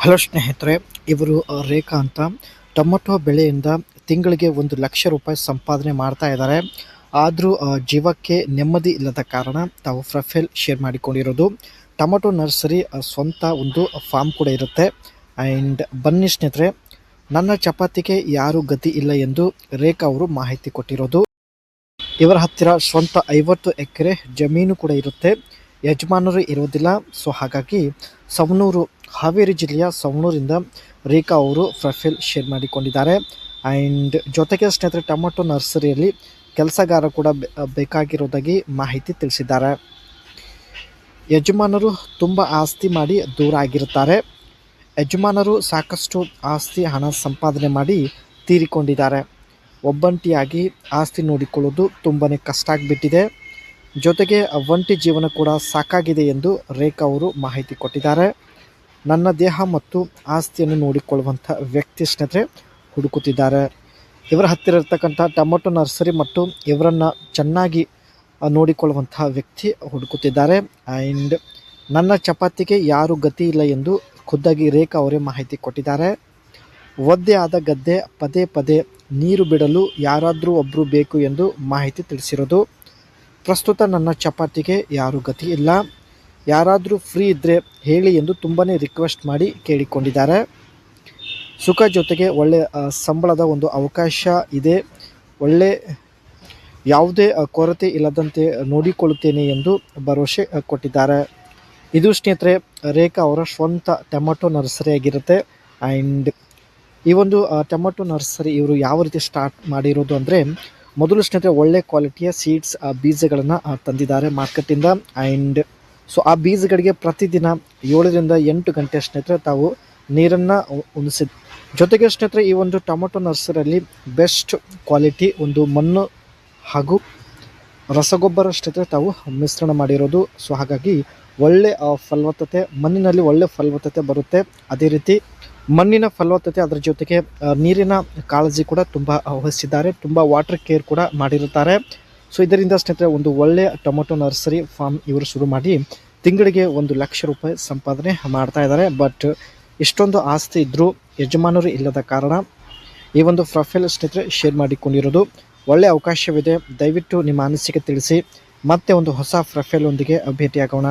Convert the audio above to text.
Hello ಸ್ನೇಹಿತರೆ, ಇವರು ರೇಖಾ ಅಂತ. ಟೊಮೊಟೊ ಬೆಳೆಯಿಂದ ತಿಂಗಳಿಗೆ ಒಂದು ಲಕ್ಷ ರೂಪಾಯಿ ಸಂಪಾದನೆ ಮಾಡ್ತಾ ಇದ್ದಾರೆ. ಆದರೂ ಜೀವಕ್ಕೆ ನೆಮ್ಮದಿ ಇಲ್ಲದ ಕಾರಣ ತಾವು ಪ್ರೊಫೈಲ್ ಶೇರ್ ಮಾಡಿಕೊಂಡಿರೋದು. ಟೊಮೊಟೊ ನರ್ಸರಿ ಸ್ವಂತ ಒಂದು ಫಾರ್ಮ್ ಕೂಡ ಇರುತ್ತೆ. ಆ್ಯಂಡ್ ಬನ್ನಿ ಸ್ನೇಹಿತರೆ, ನನ್ನ ಚಪಾತಿಗೆ ಯಾರು ಗತಿ ಇಲ್ಲ ಎಂದು ರೇಖಾ ಅವರು ಮಾಹಿತಿ ಕೊಟ್ಟಿರೋದು. ಇವರ ಹತ್ತಿರ ಸ್ವಂತ ಐವತ್ತು ಎಕರೆ ಜಮೀನು ಕೂಡ ಇರುತ್ತೆ. ಯಜಮಾನರು ಇರೋದಿಲ್ಲ. ಸೊ, ಹಾಗಾಗಿ ಸವಣೂರು ಹಾವೇರಿ ಜಿಲ್ಲೆಯ ಸವಣೂರಿಂದ ರೇಖಾ ಅವರು ಪ್ರೊಫೈಲ್ ಶೇರ್ ಮಾಡಿಕೊಂಡಿದ್ದಾರೆ. ಆ್ಯಂಡ್ ಜೊತೆಗೆ ಸ್ನೇಹಿತರೆ, ಟೊಮೊಟೊ ನರ್ಸರಿಯಲ್ಲಿ ಕೆಲಸಗಾರ ಕೂಡ ಬೇಕಾಗಿರೋದಾಗಿ ಮಾಹಿತಿ ತಿಳಿಸಿದ್ದಾರೆ. ಯಜಮಾನರು ತುಂಬ ಆಸ್ತಿ ಮಾಡಿ ದೂರ ಆಗಿರುತ್ತಾರೆ. ಯಜಮಾನರು ಸಾಕಷ್ಟು ಆಸ್ತಿ ಹಣ ಸಂಪಾದನೆ ಮಾಡಿ ತೀರಿಕೊಂಡಿದ್ದಾರೆ. ಒಬ್ಬಂಟಿಯಾಗಿ ಆಸ್ತಿ ನೋಡಿಕೊಳ್ಳೋದು ತುಂಬಾ ಕಷ್ಟ ಆಗಿಬಿಟ್ಟಿದೆ. ಜೊತೆಗೆ, ಒಂಟಿ ಜೀವನ ಕೂಡ ಸಾಕಾಗಿದೆ ಎಂದು ರೇಖಾ ಅವರು ಮಾಹಿತಿ ಕೊಟ್ಟಿದ್ದಾರೆ. ನನ್ನ ದೇಹ ಮತ್ತು ಆಸ್ತಿಯನ್ನು ನೋಡಿಕೊಳ್ಳುವಂಥ ವ್ಯಕ್ತಿ ಸ್ನೇಹಿತರೆ ಹುಡುಕುತ್ತಿದ್ದಾರೆ. ಇವರ ಹತ್ತಿರ ಇರ್ತಕ್ಕಂಥ ಟೊಮೊಟೊ ನರ್ಸರಿ ಮತ್ತು ಇವರನ್ನು ಚೆನ್ನಾಗಿ ನೋಡಿಕೊಳ್ಳುವಂತಹ ವ್ಯಕ್ತಿ ಹುಡುಕುತ್ತಿದ್ದಾರೆ. ಆ್ಯಂಡ್ ನನ್ನ ಚಪಾತಿಗೆ ಯಾರು ಗತಿ ಇಲ್ಲ ಎಂದು ಖುದ್ದಾಗಿ ರೇಖಾ ಅವರೇ ಮಾಹಿತಿ ಕೊಟ್ಟಿದ್ದಾರೆ. ಒದ್ದೆ ಆದ ಗದ್ದೆ ಪದೇ ಪದೇ ನೀರು ಬಿಡಲು ಯಾರಾದರೂ ಒಬ್ಬರು ಬೇಕು ಎಂದು ಮಾಹಿತಿ ತಿಳಿಸಿರೋದು. ಪ್ರಸ್ತುತ ನನ್ನ ಚಪಾತಿಗೆ ಯಾರು ಗತಿ ಇಲ್ಲ. ಯಾರಾದರೂ ಫ್ರೀ ಇದ್ದರೆ ಹೇಳಿ ಎಂದು ತುಂಬಾ ರಿಕ್ವೆಸ್ಟ್ ಮಾಡಿ ಕೇಳಿಕೊಂಡಿದ್ದಾರೆ. ಸುಖ ಜೊತೆಗೆ ಒಳ್ಳೆ ಆ, ಸಂಬಳದ ಒಂದು ಅವಕಾಶ ಇದೆ. ಒಳ್ಳೆ ಯಾವುದೇ ಕೊರತೆ ಇಲ್ಲದಂತೆ ನೋಡಿಕೊಳ್ಳುತ್ತೇನೆ ಎಂದು ಭರವಸೆ ಕೊಟ್ಟಿದ್ದಾರೆ. ಇದು ಸ್ನೇಹಿತರೆ ರೇಖಾ ಅವರ ಸ್ವಂತ ಟೊಮೆಟೊ ನರ್ಸರಿ ಆಗಿರುತ್ತೆ. ಆ್ಯಂಡ್ ಈ ಒಂದು ಟೊಮೆಟೊ ನರ್ಸರಿ ಇವರು ಯಾವ ರೀತಿ ಸ್ಟಾರ್ಟ್ ಮಾಡಿರೋದು ಅಂದರೆ ಮೊದಲು ಸ್ನೇಹಿತರೆ ಒಳ್ಳೆ ಕ್ವಾಲಿಟಿಯ ಸೀಡ್ಸ್ ಬೀಜಗಳನ್ನು ತಂದಿದ್ದಾರೆ ಮಾರ್ಕೆಟಿಂದ ಆ್ಯಂಡ್ ಸೊ ಆ ಬೀಜಗಳಿಗೆ ಪ್ರತಿದಿನ ಏಳರಿಂದ ಎಂಟು ಗಂಟೆ ಸ್ನೇಹಿತರೆ ತಾವು ನೀರನ್ನು ಉಣಿಸಿ ಜೊತೆಗೆ ಸ್ನೇಹಿತರೆ ಈ ಒಂದು ಟೊಮೊಟೊ ನರ್ಸರಿಯಲ್ಲಿ ಬೆಸ್ಟ್ ಕ್ವಾಲಿಟಿ ಒಂದು ಮಣ್ಣು ಹಾಗೂ ರಸಗೊಬ್ಬರ ಸ್ನೇಹಿತರೆ ತಾವು ಮಿಶ್ರಣ ಮಾಡಿರೋದು. ಸೊ ಹಾಗಾಗಿ ಒಳ್ಳೆ ಫಲವತ್ತತೆ, ಮಣ್ಣಿನಲ್ಲಿ ಒಳ್ಳೆ ಫಲವತ್ತತೆ ಬರುತ್ತೆ. ಅದೇ ರೀತಿ ಮಣ್ಣಿನ ಫಲವತ್ತತೆ ಅದರ ಜೊತೆಗೆ ನೀರಿನ ಕಾಳಜಿ ಕೂಡ ತುಂಬ ವಹಿಸಿದ್ದಾರೆ. ತುಂಬ ವಾಟರ್ ಕೇರ್ ಕೂಡ ಮಾಡಿರುತ್ತಾರೆ. ಸೊ ಇದರಿಂದ ಸ್ನೇಹಿತರೆ, ಒಂದು ಒಳ್ಳೆಯ ಟೊಮೊಟೊ ನರ್ಸರಿ ಫಾರ್ಮ್ ಇವರು ಶುರು ಮಾಡಿ ತಿಂಗಳಿಗೆ ಒಂದು ಲಕ್ಷ ರೂಪಾಯಿ ಸಂಪಾದನೆ ಮಾಡ್ತಾ ಇದ್ದಾರೆ. ಬಟ್ ಇಷ್ಟೊಂದು ಆಸ್ತಿ ಇದ್ದರೂ ಯಜಮಾನರು ಇಲ್ಲದ ಕಾರಣ ಈ ಒಂದು ಪ್ರೊಫೈಲ್ ಸ್ನೇಹಿತರೆ ಶೇರ್ ಮಾಡಿಕೊಂಡಿರೋದು. ಒಳ್ಳೆ ಅವಕಾಶವಿದೆ. ದಯವಿಟ್ಟು ನಿಮ್ಮ ಅನಿಸಿಕೆ ತಿಳಿಸಿ. ಮತ್ತೆ ಒಂದು ಹೊಸ ಪ್ರೊಫೈಲ್ ಒಂದಿಗೆ ಭೇಟಿಯಾಗೋಣ